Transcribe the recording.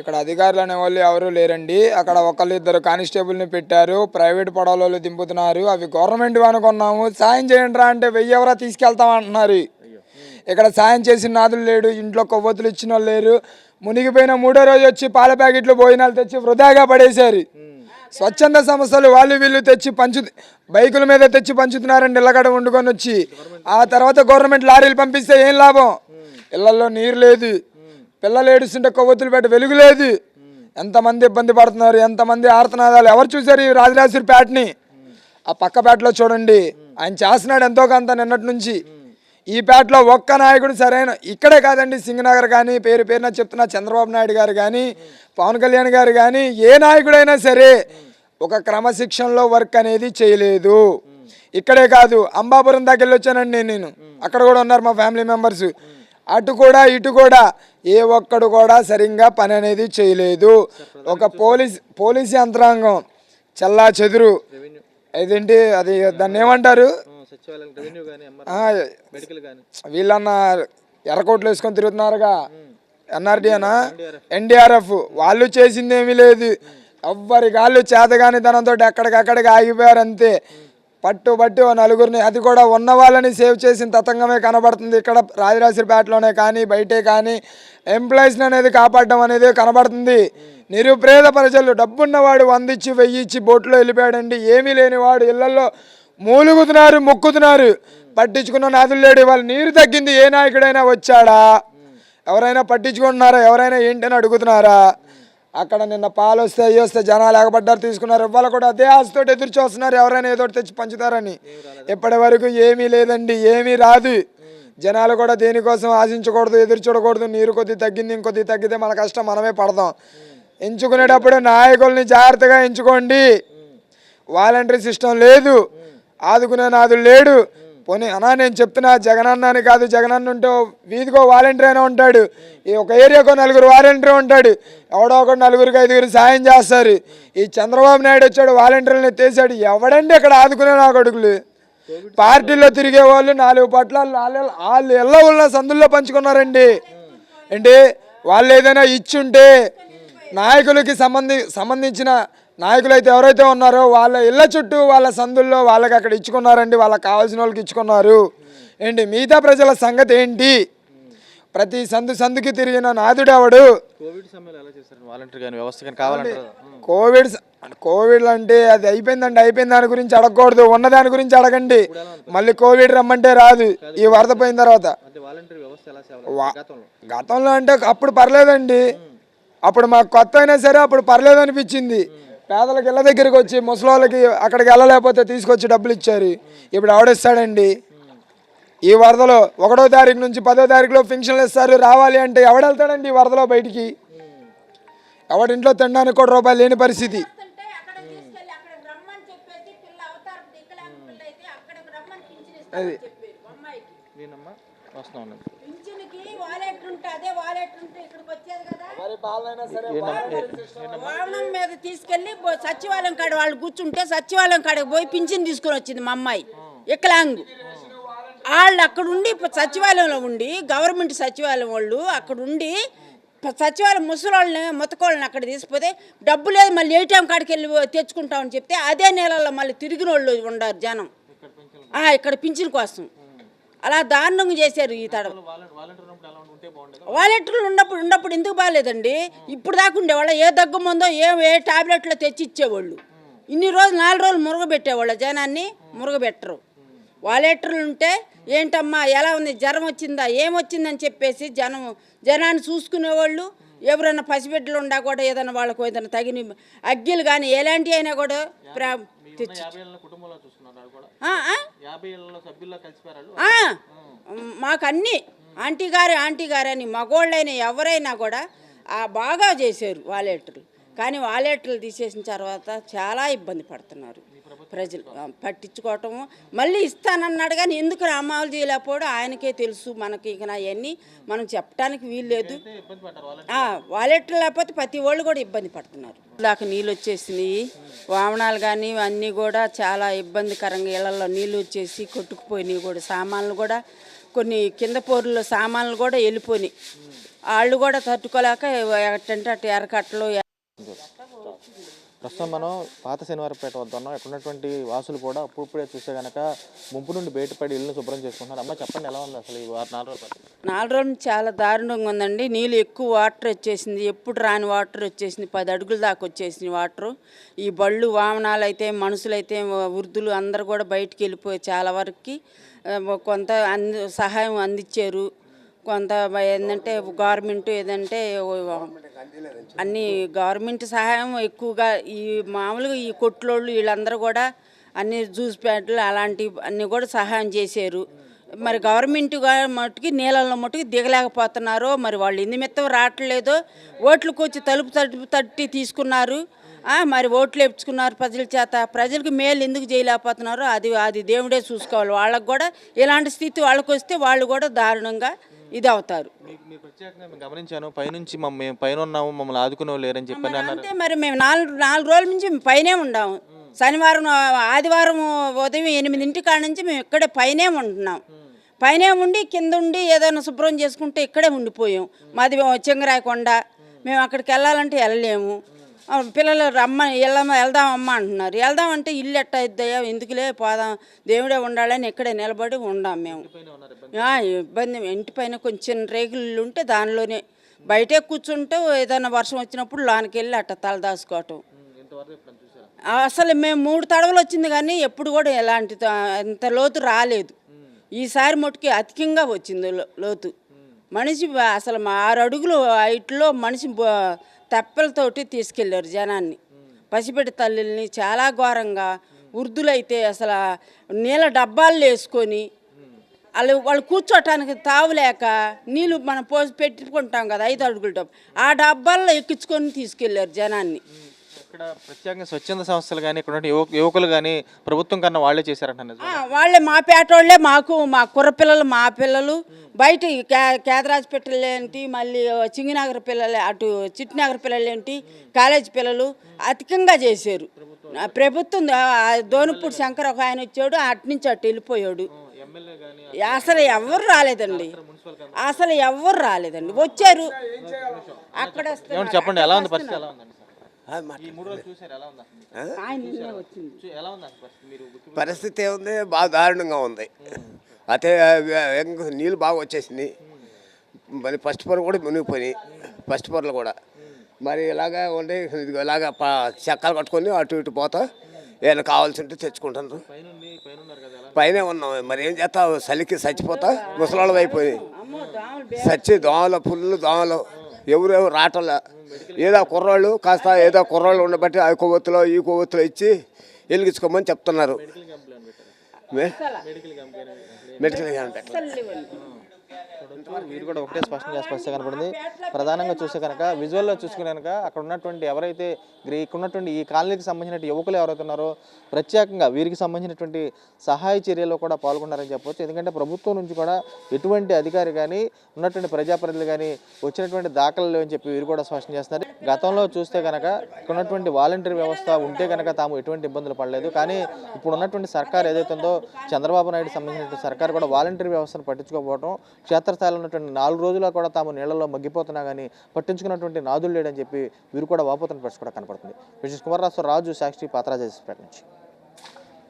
ఇక్కడ అధికారులు అనేవాళ్ళు ఎవరూ ఎవరు లేరండి. అక్కడ ఒకళ్ళు ఇద్దరు కానిస్టేబుల్ని పెట్టారు. ప్రైవేట్ పడవలలో దింపుతున్నారు. అవి గవర్నమెంట్ అనుకున్నాము సాయం చేయండి రా అంటే వెయ్యి ఎవరా తీసుకెళ్తాం అంటున్నారు. ఇక్కడ సాయం చేసిన నాదులు లేడు. ఇంట్లో కొవ్వొత్తులు ఇచ్చిన వాళ్ళు లేరు. మునిగిపోయిన మూడో రోజు వచ్చి పాల ప్యాకెట్లు భోజనాలు తెచ్చి వృధాగా పడేశారు. స్వచ్ఛంద సంస్థలు వాళ్ళు వీళ్ళు తెచ్చి పంచు బైకుల మీద తెచ్చి పంచుతున్నారండి ఇళ్ళగడ వండుకొని వచ్చి. ఆ తర్వాత గవర్నమెంట్ లారీలు పంపిస్తే ఏం లాభం? ఇళ్ళలో నీరు లేదు. పిల్లలు ఏడుస్తుంటే కొవ్వొత్తులు పెట్టి వెలుగులేదు. ఎంతమంది ఇబ్బంది పడుతున్నారు ఎంతమంది ఆర్తనాదాలు. ఎవరు చూశారు ఈ రాజరాజేశ్వరి పేటని ఆ పక్క పేటలో చూడండి. ఆయన చేస్తున్నాడు ఎంతో కొంత నిన్నటి నుంచి. ఈ పేటలో ఒక్క నాయకుడు సరైన ఇక్కడే కాదండి సింగనగర్ కానీ పేరు పేరున చెప్తున్న చంద్రబాబు నాయుడు గారు కానీ పవన్ కళ్యాణ్ గారు కానీ ఏ నాయకుడైనా సరే ఒక క్రమశిక్షణలో వర్క్ అనేది చేయలేదు. ఇక్కడే కాదు అంబాపురం దగ్గరికి వచ్చానండి నేను. అక్కడ కూడా ఉన్నారు మా ఫ్యామిలీ మెంబర్స్. అటు కూడా ఇటు కూడా ఏ ఒక్కడు కూడా సరిగ్గా పని అనేది చేయలేదు. ఒక పోలీస్ పోలీస్ యంత్రాంగం చల్లా చెదురు. అదేంటి అది దాన్ని ఏమంటారు? వీళ్ళన్న ఎర్రకోట్లు వేసుకొని తిరుగుతున్నారుగా? ఎన్ఆర్డీఏనా ఎన్డీఆర్ఎఫ్. వాళ్ళు చేసింది ఏమీ లేదు ఎవ్వరి కాళ్ళు చేతగాని తనంతో ఎక్కడికక్కడికి ఆగిపోయారు అంతే. పట్టు పట్టి ఓ నలుగురిని అది కూడా ఉన్న వాళ్ళని సేవ్ చేసిన తతంగమే కనబడుతుంది. ఇక్కడ రాజరాజపేటలోనే కానీ బయటే కానీ ఎంప్లాయీస్ని అనేది కాపాడడం అనేది కనబడుతుంది. నిరుపేద ప్రజలు డబ్బున్నవాడు వందిచ్చి వెయ్యిచ్చి బోట్లో వెళ్ళిపోయాడండి. ఏమీ లేనివాడు ఇళ్ళలో మూలుగుతున్నారు మొక్కుతున్నారు. పట్టించుకున్న నాదులు లేడు. వాళ్ళు నీరు తగ్గింది. ఏ నాయకుడైనా వచ్చాడా? ఎవరైనా పట్టించుకుంటున్నారా? ఎవరైనా ఏంటని అడుగుతున్నారా? అక్కడ నిన్న పాలు వస్తే అయ్యి వస్తే జనాలు ఎగబడ్డారు తీసుకున్నారు. ఇవాళ కూడా అదే ఆశతో ఎదురు చూస్తున్నారు. ఎవరైనా ఏదో తెచ్చి పంచుతారని. ఇప్పటి వరకు ఏమీ లేదండి ఏమీ రాదు. జనాలు కూడా దేనికోసం ఆశించకూడదు ఎదురు చూడకూడదు. నీరు కొద్ది తగ్గింది ఇంకొద్ది తగ్గితే మన కష్టం మనమే పడదాం ఎంచుకునేటప్పుడు నాయకుల్ని జాగ్రత్తగా ఎంచుకోండి. వాలంటరీ సిస్టమ్ లేదు. ఆదుకునే నాదుడు లేడు. పోనీ అన్నా నేను చెప్తున్నా జగనన్న అని కాదు జగనన్న ఉంటే వీధికో వాలంటీర్ అయినా ఉంటాడు. ఈ ఒక ఏరియాకో నలుగురు వాలంటీర్ ఉంటాడు. ఎవడో ఒక నలుగురికి ఐదుగురు సాయం చేస్తారు. ఈ చంద్రబాబు నాయుడు వచ్చాడు వాలంటీర్లను ఎత్తేసాడు ఎవడండి ఇక్కడ ఆదుకునే నా కొడుకులు పార్టీలో తిరిగే వాళ్ళు నాలుగు పట్ల వాళ్ళు ఎల్ల ఉన్న సందుల్లో పంచుకున్నారండి. ఏంటి వాళ్ళు ఏదైనా ఇచ్చుంటే నాయకులకి సంబంధి సంబంధించిన నాయకులు అయితే ఎవరైతే ఉన్నారో వాళ్ళ ఇళ్ళ చుట్టూ వాళ్ళ సందుల్లో వాళ్ళకి అక్కడ ఇచ్చుకున్నారండి వాళ్ళకి కావాల్సిన వాళ్ళకి ఇచ్చుకున్నారు. ఏంటి? మిగతా ప్రజల సంగతి ఏంటి? ప్రతి సందు సందుకి తిరిగిన నాదుడెవడు కోవిడ్ కోవిడ్ అంటే అది అయిపోయిందండి అయిపోయిన దాని గురించి అడగకూడదు ఉన్న దాని గురించి అడగండి. మళ్ళీ కోవిడ్ రమ్మంటే రాదు ఈ వరద పోయిన తర్వాత. గతంలో. అంటే అప్పుడు పర్లేదండి. అప్పుడు మాకు కొత్త అయినా సరే అప్పుడు పర్లేదు అనిపించింది. పేదలకు ఇళ్ళ దగ్గరికి వచ్చి ముసలోళ్ళకి అక్కడికి వెళ్ళలేకపోతే తీసుకొచ్చి డబ్బులు ఇచ్చారు. ఇప్పుడు ఎవడిస్తాడండి ఈ వరదలో ఒకటో తారీఖు నుంచి పదో తారీఖులో ఫంక్షన్లు ఇస్తారు రావాలి అంటే ఎవడెళ్తాడండి ఈ వరదలో బయటికి? ఎవడింట్లో తినడానికి కూడా రూపాయలు లేని పరిస్థితి. వస్తుంటే అక్కడ తీసుకెళ్ళి అక్కడికి రమ్మని చెప్పేసి పిల్ల అవతారం దిక్కలేక పిల్ల అయితే అక్కడికి రమ్మని పింఛన్ ఇస్తామని చెప్పారు అమ్మాయికి నేనమ్మా వస్తా ఉన్నాను పింఛన్కి వాలెట్ ఉంటే అదే వాలెట్ ఉంటే ఇక్కడికి వచ్చేది కదా ఏంటమ్మా వాహనం మీద తీసుకెళ్ళి సచివాలయం కాడ వాళ్ళు కూర్చుంటే సచివాలయం కాడకి పోయి పింఛన్ తీసుకొని వచ్చింది మా అమ్మాయి. ఇక్కలాంగు వాళ్ళు అక్కడ ఉండి సచివాలయంలో ఉండి గవర్నమెంట్ సచివాలయం వాళ్ళు అక్కడ ఉండి సచివాలయం ముసలోళ్ళని ముతకోళ్ళని అక్కడ తీసుకుపోతే డబ్బు లేదు మళ్ళీ ఏటీఎం కాడికి వెళ్ళి తెచ్చుకుంటామని చెప్తే అదే నెలలో మళ్ళీ తిరిగిన వాళ్ళు ఉండారు జనం. ఆ, ఇక్కడ పింఛన్ కోసం. అలా దారుణంగా చేశారు ఈ బాగుండేది? వాలెట్లు ఉన్నప్పుడు ఉన్నప్పుడు ఎందుకు బాగాలేదండి? ఇప్పుడు దాకా ఉండేవాళ్ళ. ఏ దగ్గు మందో ఏ ఏ టాబ్లెట్లో తెచ్చి ఇచ్చేవాళ్ళు. ఇన్ని రోజులు నాలుగు రోజులు మురగబెట్టేవాళ్ళు జనాన్ని మురగబెట్టరు. వాలెటర్లు ఉంటే ఏంటమ్మా ఎలా ఉంది? జ్వరం వచ్చిందా? ఏమొచ్చిందని చెప్పేసి జనం జనాన్ని చూసుకునేవాళ్ళు. ఎవరైనా పసిబిడ్డలు ఉండా కూడా ఏదైనా వాళ్ళకు ఏదైనా తగిన అగ్గిలు కానీ ఎలాంటివి అయినా కూడా ప్రా తెచ్చి మాకు అన్ని ఆంటీ గారు ఆంటీ గారు అని మగోళ్ళైనా ఎవరైనా కూడా ఆ బాగా చేశారు వాలెటర్లు కానీ వాలెటర్లు తీసేసిన తర్వాత చాలా ఇబ్బంది పడుతున్నారు. ప్రజలు పట్టించుకోవటము. మళ్ళీ ఇస్తానన్నాడు కానీ ఎందుకు అమలు చేయలేకపోవడం? ఆయనకే తెలుసు మనకి ఇక అవన్నీ మనం చెప్పడానికి ఆ, వాలెట్లు లేకపోతే ప్రతి వాళ్ళు కూడా ఇబ్బంది పడుతున్నారు. దాకా నీళ్ళు వచ్చేసినాయి. వామనాలు కానీ అన్నీ కూడా చాలా ఇబ్బందికరంగా ఇళ్ళలో నీళ్ళు వచ్చేసి కొట్టుకుపోయినాయి కూడా. సామాన్లు కూడా కొన్ని కింద పోరులో సామాన్లు కూడా వెళ్ళిపోయినాయి. వాళ్ళు కూడా తట్టుకోలేక ఎట్టంటే అటు ఎరకట్టలు ప్రస్తుతం మనం పాత శనివారపేట వద్ద ఉన్నాం. ఇక్కడ ఉన్నటువంటి వాసులు కూడా అప్పుడప్పుడే చూస్తే కనుక ముంపు నుండి బయటపడి ఇల్లు శుభ్రం చేసుకుంటున్నారు. అమ్మ చెప్పండి ఎలా ఉంది అసలు ఈ వారం నాలుగు రోజులు నాలుగు రోజులు చాలా దారుణంగా ఉందండి. నీళ్ళు ఎక్కువ వాటర్ వచ్చేసింది. ఎప్పుడు రాని వాటర్ వచ్చేసింది. పది అడుగుల దాకా వచ్చేసింది వాటర్. ఈ బళ్ళు వాహనాలు అయితే మనుషులైతే వృద్ధులు అందరు కూడా బయటికి వెళ్ళిపోయి చాలా వరకు కొంత అంది సహాయం అందించారు. కొంత ఏంటంటే గవర్నమెంట్ ఏదంటే అన్ని గవర్నమెంట్ సహాయం ఎక్కువగా ఈ మామూలుగా ఈ కొట్లోళ్ళు వీళ్ళందరూ కూడా అన్ని జ్యూస్ ప్యాడ్లు అలాంటివి అన్నీ కూడా సహాయం చేశారు. మరి గవర్నమెంట్ మట్టుకి నీళ్ళల్లో మట్టుకి దిగలేకపోతున్నారో మరి వాళ్ళు ఎందు మిత్తం రావట్లేదో ఓట్లకు వచ్చి తలుపు తలుపు తట్టి తీసుకున్నారు. మరి ఓట్లు వేపించుకున్నారు ప్రజల చేత. ప్రజలకు మేలు ఎందుకు చేయలేకపోతున్నారో అది అది దేవుడే చూసుకోవాలి. వాళ్ళకు కూడా ఇలాంటి స్థితి వాళ్ళకు వస్తే వాళ్ళు కూడా దారుణంగా ఇది అవుతారు మీకు మీరు ప్రత్యేకంగా మేము గమనించాను పైనుంచి మేము పైన ఉన్నాము మమ్మల్ని ఆదుకునే లేరని చెప్పని అన్నారు. అంతే మరి మేము నాలుగు నాలుగు రోజుల నుంచి పైనే ఉండాము. శనివారం ఆదివారం ఉదయం ఎనిమిదింటి కాడ నుంచి మేము ఇక్కడే పైనే ఉంటున్నాం. పైనే ఉండి కింద ఉండి ఏదైనా శుభ్రం చేసుకుంటే ఇక్కడే ఉండిపోయాం. మాది చెంగరాయకొండ. మేము అక్కడికి వెళ్ళాలంటే వెళ్ళలేము. పిల్లలు రమ్మ వెళ్దాం వెళ్దామమ్మా అంటున్నారు. వెళ్దామంటే ఇల్లు ఎట్ట ఇద్దయా ఎందుకులే పోదాం? దేవుడే ఉండాలని ఇక్కడే నిలబడి ఉండాం మేము. ఇబ్బంది. ఇంటి పైన కొంచెం రేగులు ఉంటే దానిలోనే. బయటే కూర్చుంటే ఏదైనా వర్షం వచ్చినప్పుడు లోనికి వెళ్ళి అట్ట తలదాచుకోవటం ఇంతవరకు అసలు మేము మూడు తడవలు వచ్చింది కానీ ఎప్పుడు కూడా ఎలాంటి ఎంత ఇంత లోతు రాలేదు. ఈసారి మటుకి అధికంగా వచ్చింది లోతు. మనిషి అసలు ఆరు అడుగులు హైట్లో మనిషి తెప్పలతోటి తీసుకెళ్ళారు జనాన్ని. పసిబిడ్డ తల్లుల్ని చాలా ఘోరంగా వృద్ధులైతే అసలు నీళ్ళ డబ్బాలు వేసుకొని వాళ్ళు వాళ్ళు కూర్చోటానికి తావులేక నీళ్ళు మనం పోసి పెట్టుకుంటాం కదా ఐదు అడుగుల డబ్బు. ఆ డబ్బాల్లో ఎక్కించుకొని తీసుకెళ్ళారు జనాన్ని. ఇక్కడ ప్రత్యేకంగా స్వచ్ఛంద సంస్థలు కానీ ఇక్కడ యువకులు కానీ ప్రభుత్వం కన్నా వాళ్ళే చేశారంట వాళ్ళే మా పేటోళ్ళే మాకు మా కుర్ర పిల్లలు మా పిల్లలు. బయట ఈ కే కేదరాజు పిల్లలు ఏంటి మళ్ళీ చింగినగర్ పిల్లలు అటు చిట్టినగర్ పిల్లలు ఏంటి కాలేజీ పిల్లలు అధికంగా చేశారు. ప్రభుత్వం దోనుపూడి శంకర్ ఒక ఆయన వచ్చాడు అటు నుంచి అటు వెళ్ళిపోయాడు. అసలు ఎవరు రాలేదండి. అసలు ఎవరు రాలేదండి. వచ్చారు. అక్కడ చెప్పండి ఎలా ఉంది పరిస్థితి ఏముంది? బాగా దారుణంగా ఉంది. అయితే నీళ్ళు బాగా వచ్చేసింది మరి ఫస్ట్ పొర కూడా మునిగిపోయినాయి. ఫస్ట్ పొరలు కూడా. మరి ఇలాగా ఉండి ఇలాగా ప- చెక్కలు కట్టుకొని అటు ఇటు పోతా. ఏమైనా కావాల్సి ఉంటే తెచ్చుకుంటాను. పైన ఉన్నారు కదా ఎలా పైన ఉన్నాం. మరి ఏం చేస్తావు? చలికి చచ్చిపోతా? ముసలాళ్ళు అయిపోయి చచ్చి దోమలు ఫుల్ దోమలు. ఎవరెవరు రావటంలా ఏదో కుర్రాళ్ళు కాస్త ఏదో కుర్రాళ్ళు ఉండబట్టి ఆ కొవ్వొత్తులో ఈ కొవ్వొత్తులో ఇచ్చి వెలిగించుకోమని చెప్తున్నారు. మే- మెడికల్ క్యాంప్. చూడొచ్చు. వీరు కూడా ఒకటే స్పష్టంగా స్పష్టంగా కనపడింది. ప్రధానంగా చూస్తే కనుక విజువల్లో చూసుకునే కనుక అక్కడ ఉన్నటువంటి ఎవరైతే ఇక్కడ ఉన్నటువంటి ఈ కాలనీకి సంబంధించిన యువకులు ఎవరైతే ఉన్నారో ప్రత్యేకంగా వీరికి సంబంధించినటువంటి సహాయ చర్యల్లో కూడా పాల్గొన్నారని చెప్పవచ్చు ఎందుకంటే ప్రభుత్వం నుంచి కూడా ఎటువంటి అధికారి కానీ ఉన్నటువంటి ప్రజాప్రతినిధులు కానీ వచ్చినటువంటి దాఖలు లేవని చెప్పి వీరు కూడా స్పష్టం చేస్తున్నారు. గతంలో చూస్తే కనుక ఇక్కడ ఉన్నటువంటి వాలంటీర్ వ్యవస్థ ఉంటే కనుక తాము ఎటువంటి ఇబ్బందులు పడలేదు. కానీ ఇప్పుడు ఉన్నటువంటి సర్కార్ ఏదైతే ఉందో చంద్రబాబు నాయుడు సంబంధించిన సర్కార్ కూడా వాలంటీర్ వ్యవస్థను పట్టించుకోకపోవడం క్షేత్రస్థాయిలో ఉన్నటువంటి నాలుగు రోజులు కూడా తాము నీళ్ళలో మగ్గిపోతున్నా కానీ పట్టించుకున్నటువంటి నాదులు లేడని చెప్పి వీరు కూడా వాపోతున్న పరిస్థితి కూడా కనపడుతుంది. విశేష్ కుమార్ రాజు సాక్షి పాత్రాజేసి నుంచి